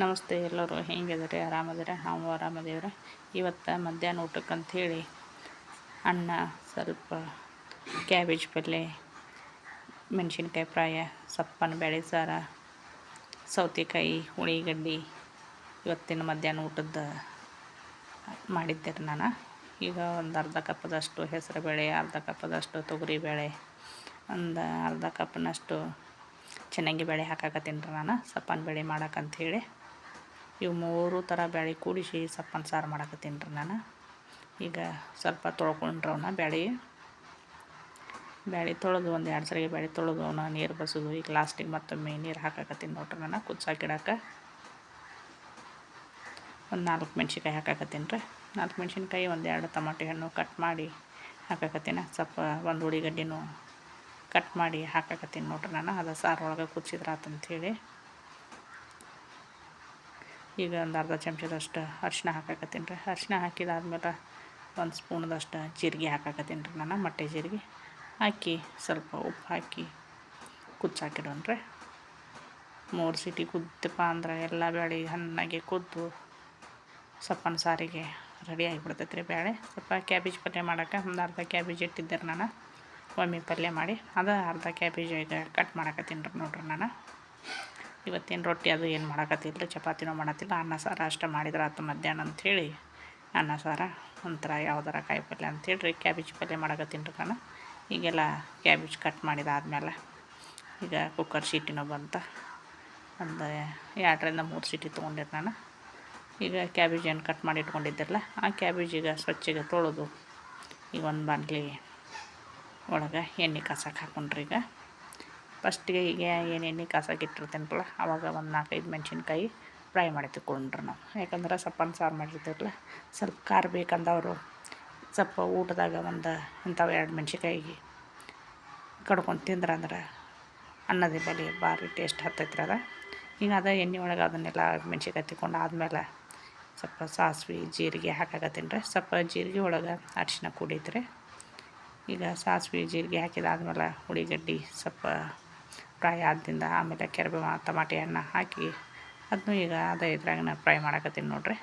ನಮಸ್ತೆ ಎಲ್ಲರೂ ಹೆಂಗಿದ್ರಿ ಆರಾಮದಿರ? ನಾವು ಆರಾಮದೇವ್ರೆ. ಇವತ್ತು ಮಧ್ಯಾಹ್ನ ಊಟಕ್ಕೆ ಅಂಥೇಳಿ ಅನ್ನ, ಸ್ವಲ್ಪ ಕ್ಯಾಬೇಜ್ ಪಲ್ಯ ಮೆಣಸಿನ್ಕಾಯಿ ಫ್ರಾಯ ಸಪ್ಪನ ಬೇಳೆ ಸಾರ, ಸೌತೆಕಾಯಿ, ಹುಳಿಗಡ್ಡಿ. ಇವತ್ತಿನ ಮಧ್ಯಾಹ್ನ ಊಟದ ಮಾಡಿದ್ದೆ ನಾನು. ಈಗ ಒಂದು ಅರ್ಧ ಕಪ್ಪದಷ್ಟು ಹೆಸರುಬೇಳೆ, ಅರ್ಧ ಕಪ್ಪದಷ್ಟು ತೊಗರಿಬೇಳೆ, ಒಂದು ಅರ್ಧ ಕಪ್ನಷ್ಟು ಚೆನ್ನಾಗಿ ಬೇಳೆ ಹಾಕಾಕತ್ತೀನಿ ರೀ ನಾನು, ಸಪ್ಪನ ಬೇಳೆ ಮಾಡಕ್ಕಂಥೇಳಿ ಇವು ಮೂರು ಥರ ಬ್ಯಾಳೆ ಕೂಡಿಸಿ ಸಪ್ಪನ ಸಾರು ಮಾಡಕತ್ತೀನಿ ರೀ ನಾನು. ಈಗ ಸ್ವಲ್ಪ ತೊಳ್ಕೊಂಡ್ರವನ್ನ ಬೇಳೆ ಬೇಳೆ ತೊಳೆದು ಒಂದು ಎರಡು ಸರಿಗೆ ಬೇಳೆ ತೊಳೆದು ಅವನ್ನ ನೀರು ಬಸೋದು ಈಗ ಲಾಸ್ಟಿಗೆ ಮತ್ತೊಮ್ಮೆ ನೀರು ಹಾಕಾಕತ್ತೀನಿ ನೋಡ್ರಿ ನಾನು ಕುದ್ಸಾಕಿಡಕ್ಕೆ ಒಂದು ನಾಲ್ಕು ಮೆಣ್ಸಿನ್ಕಾಯಿ ಹಾಕಾಕತ್ತೀನಿ ರೀ. ನಾಲ್ಕು ಮೆಣ್ಸಿನ್ಕಾಯಿ, ಒಂದು ಎರಡು ಹಣ್ಣು ಕಟ್ ಮಾಡಿ ಹಾಕಾಕತ್ತೀನಿ. ಸ್ವಲ್ಪ ಒಂದು ಉಳ್ಳಿಗಡ್ಡಿನೂ ಕಟ್ ಮಾಡಿ ಹಾಕಾಕತ್ತೀನಿ ನೋಡ್ರಿ ನಾನು. ಅದು ಸಾರು ಒಳಗೆ ಕುದಿಸಿದ್ರೆ ಆತಂಥೇಳಿ ಈಗ ಒಂದು ಅರ್ಧ ಚಮಚದಷ್ಟು ಅರಿಶಿನ ಹಾಕಾಕತ್ತೀನಿ ರೀ. ಅರಿಶಿನ ಹಾಕಿದಾದ್ಮೇಲೆ ಒಂದು ಸ್ಪೂನ್ದಷ್ಟು ಜೀರಿಗೆ ಹಾಕಾಕತ್ತೀನಿ ರೀ ನಾನು, ಮೊಟ್ಟೆ ಜೀರಿಗೆ. ಹಾಕಿ ಸ್ವಲ್ಪ ಉಪ್ಪು ಹಾಕಿ ಕುಚ್ಚಾಕಿಡೋಣ್ರಿ ಮೂರು ಸೀಟಿ ಕುದ್ದಪ್ಪ ಅಂದ್ರೆ ಎಲ್ಲ ಬೇಳೆ ಹಣ್ಣಾಗೆ ಕುದ್ದು ಸಪ್ಪನ ಸಾರಿಗೆ ರೆಡಿ ಆಗಿಬಿಡ್ತೈತೆ ರೀ ಬೇಳೆ ಸ್ವಲ್ಪ ಕ್ಯಾಬೇಜ್ ಪಲ್ಯ ಮಾಡೋಕೆ ಒಂದು ಅರ್ಧ ಕ್ಯಾಬೇಜ್ ಇಟ್ಟಿದ್ದೆ ರೀ ನಾನು. ಒಮ್ಮೆ ಪಲ್ಯ ಮಾಡಿ, ಅದು ಅರ್ಧ ಕ್ಯಾಬೇಜ್ ಈಗ ಕಟ್ ಮಾಡಕತ್ತೀನಿ ರೀ ನೋಡ್ರಿ ನಾನು. ಇವತ್ತೇನು ರೊಟ್ಟಿ ಅದು ಏನು ಮಾಡೋಕತ್ತಿಲ್ಲ ಚಪಾತಿನೂ ಮಾಡತ್ತಿಲ್ಲ. ಅನ್ನ ಸಾರು ಅಷ್ಟೇ ಮಾಡಿದ್ರೆ ಆತು ಮಧ್ಯಾಹ್ನ ಅಂಥೇಳಿ ಅನ್ನ ಸಾರ, ಒಂಥರ ಯಾವ್ದಾರ ಕಾಯಿ ಪಲ್ಯ ಅಂಥೇಳಿ ಕ್ಯಾಬೇಜ್ ಪಲ್ಯ ಮಾಡಕತ್ತೀನಿ ಕಣ. ಈಗೆಲ್ಲ ಕ್ಯಾಬೇಜ್ ಕಟ್ ಮಾಡಿದಾದ್ಮೇಲೆ ಈಗ ಕುಕ್ಕರ್ ಸೀಟಿನೂ ಬಂತ. ಒಂದು ಎರಡರಿಂದ ಮೂರು ಸೀಟಿ ತೊಗೊಂಡಿರಿ ನಾನು. ಈಗ ಕ್ಯಾಬೇಜ್ ಏನು ಕಟ್ ಮಾಡಿ ಇಟ್ಕೊಂಡಿದ್ದಿರಲ್ಲ ಆ ಕ್ಯಾಬೇಜ್ ಈಗ ಸ್ವಚ್ಛಗೆ ತೊಳೆದು, ಈಗ ಒಂದು ಬಾಂಡ್ಲಿ ಒಳಗೆ ಎಣ್ಣೆ ಕಾಸಕ್ಕೆ ಹಾಕೊಂಡ್ರಿ ಈಗ. ಫಸ್ಟಿಗೆ ಈಗ ಏನು ಎಣ್ಣೆ ಕಾಸಕ್ಕೆ ಇಟ್ಟಿರ್ತೇನಲ್ಲ ಆವಾಗ ಒಂದು ನಾಲ್ಕೈದು ಮೆಣಸಿನ್ಕಾಯಿ ಫ್ರೈ ಮಾಡಿ ತಿಕ್ಕೊಂಡ್ರಿ ನಾವು. ಯಾಕಂದ್ರೆ ಸಪ್ಪನ ಸಾರು ಮಾಡಿರ್ತೀವಲ್ಲ, ಸ್ವಲ್ಪ ಖಾರ ಬೇಕಂದವರು ಸ್ವಲ್ಪ ಊಟದಾಗ ಒಂದು ಇಂಥವು ಎರಡು ಮೆಣ್ಸಿನ್ಕಾಯಿ ಕಡ್ಕೊಂಡು ತಿಂದ್ರೆ ಅಂದ್ರೆ ಅನ್ನದ ಬಲಿ ಭಾರಿ ಟೇಸ್ಟ್ ಹತ್ತೈತ್ರಿ ಅದ. ಈಗ ಅದ ಎಣ್ಣೆ ಒಳಗೆ ಅದನ್ನೆಲ್ಲ ಮೆಣಸಿನ್ಕಾಯಿ ತಿಕ್ಕೊಂಡು ಆದಮೇಲೆ ಸ್ವಲ್ಪ ಸಾಸ್ವೆ, ಜೀರಿಗೆ ಹಾಕಾಕತ್ತೀನಿ ರೀ. ಸ್ವಲ್ಪ ಜೀರಿಗೆ ಒಳಗೆ ಅರಿಶಿನ ಕುಡೀತ್ರಿ ಈಗ ಸಾಸ್ವೆ, ಜೀರಿಗೆ ಹಾಕಿದಾದ್ಮೇಲೆ ಉಳ್ಳಿಗಡ್ಡಿ ಸ್ವಲ್ಪ ಫ್ರೈ ಆದ್ದಿಂದ ಆಮೇಲೆ ಕೆರಬೇವ ಟಮಾಟಿ ಹಣ್ಣು ಹಾಕಿ ಅದನ್ನು ಈಗ ಅದೇ ಇದ್ರಾಗ ಫ್ರೈ ಮಾಡಕತ್ತೀನಿ ನೋಡಿರಿ.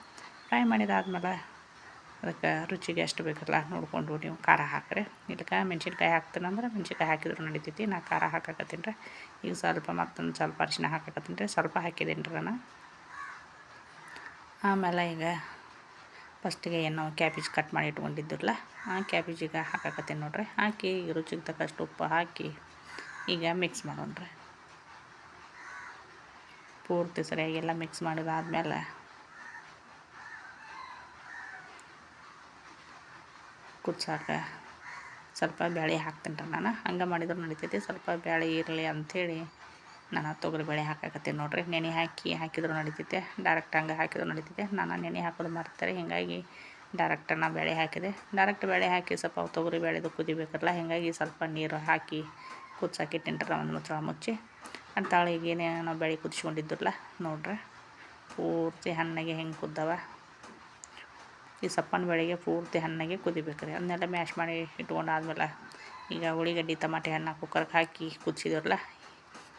ಫ್ರೈ ಮಾಡಿದಾದ್ಮೇಲೆ ಅದಕ್ಕೆ ರುಚಿಗೆ ಎಷ್ಟು ಬೇಕಲ್ಲ ನೋಡಿಕೊಂಡು ನೀವು ಖಾರ ಹಾಕ್ರಿ. ಇದಕ್ಕೆ ಹಾಕ್ತೀನಿ ಹಾಕ್ತೀನಂದ್ರೆ ಮೆಣಸಿನ್ಕಾಯಿ ಹಾಕಿದ್ರು ನಡಿತೈತಿ, ನಾ ಖಾರ ಹಾಕಾಕತ್ತೀನಿ ರೀ. ಈಗ ಸ್ವಲ್ಪ ಮತ್ತೊಂದು ಸ್ವಲ್ಪ ಅರಿಶಿನ ಹಾಕಾಕತ್ತೀನಿ ರೀ, ಸ್ವಲ್ಪ ಹಾಕಿದ್ದೀನಿ ರೀ ನಾನು. ಆಮೇಲೆ ಈಗ ಫಸ್ಟಿಗೆ ಏನು ಕ್ಯಾಬೇಜ್ ಕಟ್ ಮಾಡಿ ಇಟ್ಕೊಂಡಿದ್ದಿರಲ್ಲ, ಆ ಕ್ಯಾಬೇಜಿಗೆ ಹಾಕಕತ್ತೀನಿ ನೋಡ್ರಿ. ಹಾಕಿ ರುಚಿಗೆ ತಕ್ಕಷ್ಟು ಉಪ್ಪು ಹಾಕಿ ಈಗ ಮಿಕ್ಸ್ ಮಾಡೋಣ್ರಿ. ಪೂರ್ತಿ ಸರಿಯಾಗಿ ಎಲ್ಲ ಮಿಕ್ಸ್ ಮಾಡಿದಾದ್ಮೇಲೆ ಕುದ್ಸಾಕ ಸ್ವಲ್ಪ ಬೇಳೆ ಹಾಕ್ತೀನಿ ರೀ ನಾನು. ಹಂಗೆ ಮಾಡಿದ್ರೆ ನಡಿತೈತಿ. ಸ್ವಲ್ಪ ಬೇಳೆ ಇರಲಿ ಅಂಥೇಳಿ ನಾನು ತೊಗರಿ ಬೇಳೆ ಹಾಕಾಕತ್ತೀನಿ ನೋಡಿರಿ. ನೆನೆ ಹಾಕಿ ಹಾಕಿದ್ರು ನಡಿತೈತೆ. ಡೈರೆಕ್ಟ್ ಹಂಗೆ ಹಾಕಿದ್ರು ನಡಿತೈತೆ. ನಾನು ನೆನೆ ಹಾಕೋದು ಮಾಡ್ತಾರೆ ಹೀಗಾಗಿ ಡೈರೆಕ್ಟ್ ನಾನು ಬೇಳೆ ಹಾಕಿದೆ. ಡೈರೆಕ್ಟ್ ಬೇಳೆ ಹಾಕಿ ಸ್ವಲ್ಪ ತೊಗರಿ ಬೇಳೆದು ಕುದಿಬೇಕಲ್ಲ, ಹೀಗಾಗಿ ಸ್ವಲ್ಪ ನೀರು ಹಾಕಿ ಕುದ್ಸಾಕಿಟ್ಟಿನಿ ರೀ ಒಂದು ಮುಚ್ಚಳ ಮುಚ್ಚಿ. ಅಂತ ತಾಳಿಗೇನೆ ನಾವು ಬೆಳೆ ಕುದಿಸ್ಕೊಂಡಿದ್ದಿರಲ್ಲ ನೋಡ್ರಿ. ಪೂರ್ತಿ ಹಣ್ಣಗೆ ಹೆಂಗೆ ಕುದ್ದವ. ಈ ಸಪ್ಪನ ಬೆಳೆಗೆ ಪೂರ್ತಿ ಹಣ್ಣಗೆ ಕುದಿಬೇಕು ರೀ ಅದನ್ನೆಲ್ಲ ಮ್ಯಾಶ್ ಮಾಡಿ ಇಟ್ಕೊಂಡಾದ್ಮೇಲೆ ಈಗ ಉಳ್ಳಿಗಡ್ಡಿ ತಮಾಟೆ ಹಣ್ಣು ಕುಕ್ಕರ್ಗೆ ಹಾಕಿ ಕುದಿಸಿದ್ರಲ್ಲ,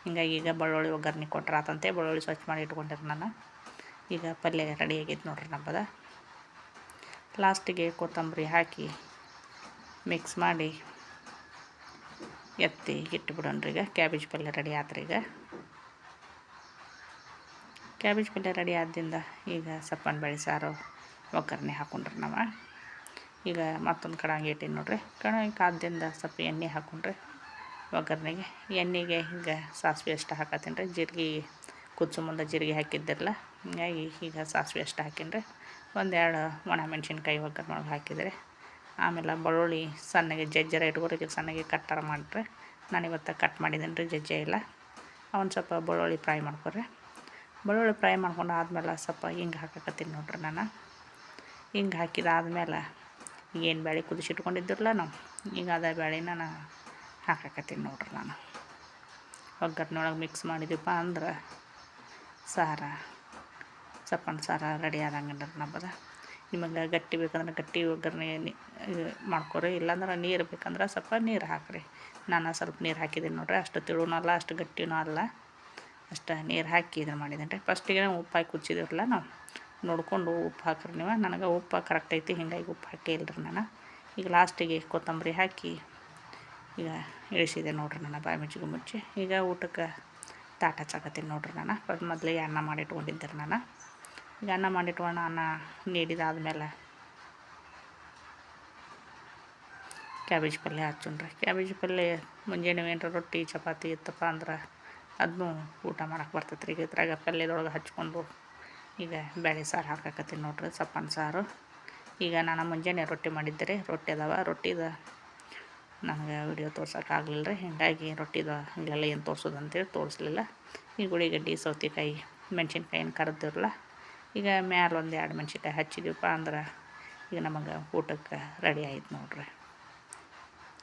ಹಿಂಗಾಗಿ ಈಗ ಬೆಳ್ಳುಳ್ಳಿ ಒಗ್ಗರಣೆ ಕೊಟ್ರಾತಂತೆ. ಬೆಳ್ಳುಳ್ಳಿ ಸ್ವಚ್ಛ ಮಾಡಿ ಇಟ್ಕೊಂಡಿರ ನಾನು. ಈಗ ಪಲ್ಯ ರೆಡಿ ಆಗೈತೆ ನೋಡ್ರಿ ನಮ್ಮದ ಲಾಸ್ಟಿಗೆ ಕೊತ್ತಂಬರಿ ಹಾಕಿ ಮಿಕ್ಸ್ ಮಾಡಿ ಎತ್ತಿ ಇಟ್ಬಿಡೋಣ್ರಿ ಈಗ. ಕ್ಯಾಬೇಜ್ ಪಲ್ಯ ರೆಡಿ ಆತ್ರಿ ಈಗ. ಕ್ಯಾಬೇಜ್ ಪಲ್ಯ ರೆಡಿ ಆದ್ದಿಂದ ಈಗ ಸಪ್ಪನ ಬೇಳೆ ಸಾರು, ಒಗ್ಗರಣೆ ಹಾಕೊಂಡ್ರಿ ನಾವು. ಈಗ ಮತ್ತೊಂದು ಕಡಾಂಗಿ ಇಟ್ಟಿನಿ ನೋಡ್ರಿ. ಕಡಾಂಗಿ ಕಾದ್ದಿಂದ ಸ್ವಲ್ಪ ಎಣ್ಣೆ ಹಾಕೊಂಡ್ರಿ ಒಗ್ಗರಣೆಗೆ. ಎಣ್ಣೆಗೆ ಹಿಂಗೆ ಸಾಸಿವೆ ಅಷ್ಟು ಹಾಕತ್ತೀನಿ ರೀ. ಜೀರಿಗೆ ಕುದಿಸೋ ಮುಂದೆ ಜೀರಿಗೆ ಹಾಕಿದ್ದಿರಲ್ಲ, ಹಿಂಗಾಗಿ ಈಗ ಸಾಸಿವೆ ಅಷ್ಟು ಹಾಕೀನಿ ರೀ. ಒಂದೆರಡು ಒಣ ಮೆಣಸಿನ್ಕಾಯಿ ಒಗ್ಗರಣೆ ಒಳಗೆ ಹಾಕಿದರೆ. ಆಮೇಲೆ ಬೆಳ್ಳುಳ್ಳಿ ಸಣ್ಣಗೆ ಜಜ್ಜರ ಇಟ್ಕೊರಿ ಸಣ್ಣಗೆ ಕಟ್ಟಾರ ಮಾಡಿರಿ. ನಾನು ಇವತ್ತು ಕಟ್ ಮಾಡಿದ್ದೀನಿ ರೀ ಜಜ್ಜೆ ಇಲ್ಲ. ಒಂದು ಸ್ವಲ್ಪ ಬೆಳ್ಳುಳ್ಳಿ ಫ್ರೈ ಮಾಡ್ಕೊರಿ. ಬೆಳ್ಳುಳ್ಳಿ ಫ್ರೈ ಮಾಡ್ಕೊಂಡು ಆದಮೇಲೆ ಸ್ವಲ್ಪ ಹಿಂಗೆ ಹಾಕಕತ್ತೀನಿ ನೋಡ್ರಿ ನಾನು. ಹಿಂಗೆ ಹಾಕಿದಾದ್ಮೇಲೆ ಏನು ಬೇಳೆ ಕುದಿಸಿಟ್ಕೊಂಡಿದ್ದಿರಲ್ಲ ನಾವು, ಈಗ ಅದೇ ಬೇಳೆನ ನಾನು ಹಾಕಕತ್ತೀನಿ ನೋಡ್ರಿ ನಾನು. ಒಗ್ಗರ್ನೊಳಗೆ ಮಿಕ್ಸ್ ಮಾಡಿದ್ವಿಪ್ಪ ಅಂದ್ರೆ ಸಾರ, ಸಪ್ಪನ ಸಾರ ರೆಡಿ ಆದಂಗೆ ನಮ್ಮದ. ನಿಮಗೆ ಗಟ್ಟಿ ಬೇಕಂದ್ರೆ ಗಟ್ಟಿ ಒಗ್ಗರಣೆ ಮಾಡ್ಕೊರಿ. ಇಲ್ಲಾಂದ್ರೆ ನೀರು ಬೇಕಂದ್ರೆ ಸ್ವಲ್ಪ ನೀರು ಹಾಕಿರಿ. ನಾನು ಸ್ವಲ್ಪ ನೀರು ಹಾಕಿದ್ದೀನಿ ನೋಡ್ರಿ. ಅಷ್ಟು ತಿಳುನೂ ಅಲ್ಲ ಅಷ್ಟು ಗಟ್ಟಿನೂ ಅಲ್ಲ. ಅಷ್ಟು ನೀರು ಹಾಕಿ ಇದನ್ನು ಮಾಡಿದ್ದೇನೆ ಫಸ್ಟಿಗೆ ಉಪ್ಪು ಹಾಕಿ ಕುಚ್ಚಿದಿರಲ್ಲ ನಾವು. ನೋಡಿಕೊಂಡು ಉಪ್ಪು ಹಾಕ್ರಿ ನೀವು. ನನಗೆ ಉಪ್ಪು ಕರೆಕ್ಟ್ ಐತಿ, ಹಿಂಗಾಗಿ ಉಪ್ಪು ಹಾಕೇ ಇಲ್ಲರಿ ನಾನು. ಈಗ ಲಾಸ್ಟಿಗೆ ಕೊತ್ತಂಬರಿ ಹಾಕಿ ಈಗ ಇಳಿಸಿದೆ ನೋಡ್ರಿ ನಾನು, ಬಾಯಿ ಮುಚ್ಚಿಗೆ ಮುಚ್ಚಿ. ಈಗ ಊಟಕ್ಕೆ ತಾಟ ಹಚ್ಚಾಕತ್ತೀನಿ ನೋಡ್ರಿ ನಾನು. ಮೊದಲೇ ಮೊದಲಿಗೆ ಅನ್ನ ಮಾಡಿಟ್ಕೊಂಡಿದ್ದೆ ನಾನು. ಈಗ ಅನ್ನ ಮಾಡಿಟ್ಕೊಂಡು ಅನ್ನ ನೀಡಿದಾದ್ಮೇಲೆ ಕ್ಯಾಬೇಜ್ ಪಲ್ಯ ಹಚ್ಚುಣ್ರಿ ಕ್ಯಾಬೇಜ್ ಪಲ್ಯ ಮುಂಜಾನೆ ಏನರ ರೊಟ್ಟಿ, ಚಪಾತಿ ಇತ್ತಪ್ಪ ಅಂದ್ರೆ ಅದನ್ನೂ ಊಟ ಮಾಡಕ್ಕೆ ಬರ್ತೈತೆ ರೀ ಈಗ ಇದ್ರಾಗ ಪಲ್ಯದೊಳಗೆ ಹಚ್ಕೊಂಡು ಈಗ ಬೇಳೆ ಸಾರು ಹಾಕಾಕತ್ತೀನಿ ನೋಡ್ರಿ, ಸಪ್ಪನ ಸಾರು. ಈಗ ನಾನು ಮುಂಜಾನೆ ರೊಟ್ಟಿ ಮಾಡಿದ್ದೆ ರೀ. ರೊಟ್ಟಿ ಅದಾವ. ರೊಟ್ಟಿದ ನನಗೆ ವಿಡಿಯೋ ತೋರ್ಸೋಕ್ಕಾಗಲಿಲ್ಲ ರೀ ಹೀಗಾಗಿ ರೊಟ್ಟಿದ ಇಲ್ಲೆಲ್ಲ ಏನು ತೋರ್ಸೋದಂತೇಳಿ ತೋರಿಸ್ಲಿಲ್ಲ. ಈಗ ಗುಳಿಗಡ್ಡೆ, ಸೌತೆಕಾಯಿ, ಮೆಣಸಿನ್ಕಾಯಿನ ಕರೆದಿರಲ್ಲ ಈಗ ಮ್ಯಾಲ ಒಂದು ಎರಡು ಮೆಣ್ಸಿನ್ಕಾಯಿ ಹಚ್ಚಿದೀವಪ್ಪ ಅಂದ್ರೆ ಈಗ ನಮಗೆ ಊಟಕ್ಕೆ ರೆಡಿ ಆಯ್ತು ನೋಡ್ರಿ.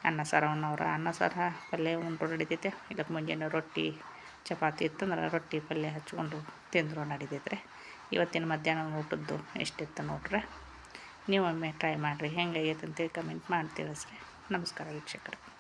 ಅನ್ನ ಸಾರು ಉಣ್ಣವ್ರ. ಅನ್ನ ಸಾರು ಪಲ್ಯ ಉಂಡ್ರು ನಡಿತೈತೆ. ಇದಕ್ಕೆ ಮುಂಜಾನೆ ರೊಟ್ಟಿ ಚಪಾತಿ ಇತ್ತಂದ್ರೆ ರೊಟ್ಟಿ ಪಲ್ಯ ಹಚ್ಕೊಂಡು ತಿಂದರು ನಡಿತೈತೆ ಇವತ್ತಿನ ಮಧ್ಯಾಹ್ನ ಊಟದ್ದು ಎಷ್ಟಿತ್ತು ನೋಡ್ರಿ. ನೀವು ಒಮ್ಮೆ ಟ್ರೈ ಮಾಡಿರಿ. ಹೆಂಗಾಗೈತೆ ಅಂತೇಳಿ ಕಮೆಂಟ್ ಮಾಡಿ ತಿಳಿಸ್ರಿ. ನಮಸ್ಕಾರ ವೀಕ್ಷಕರೇ.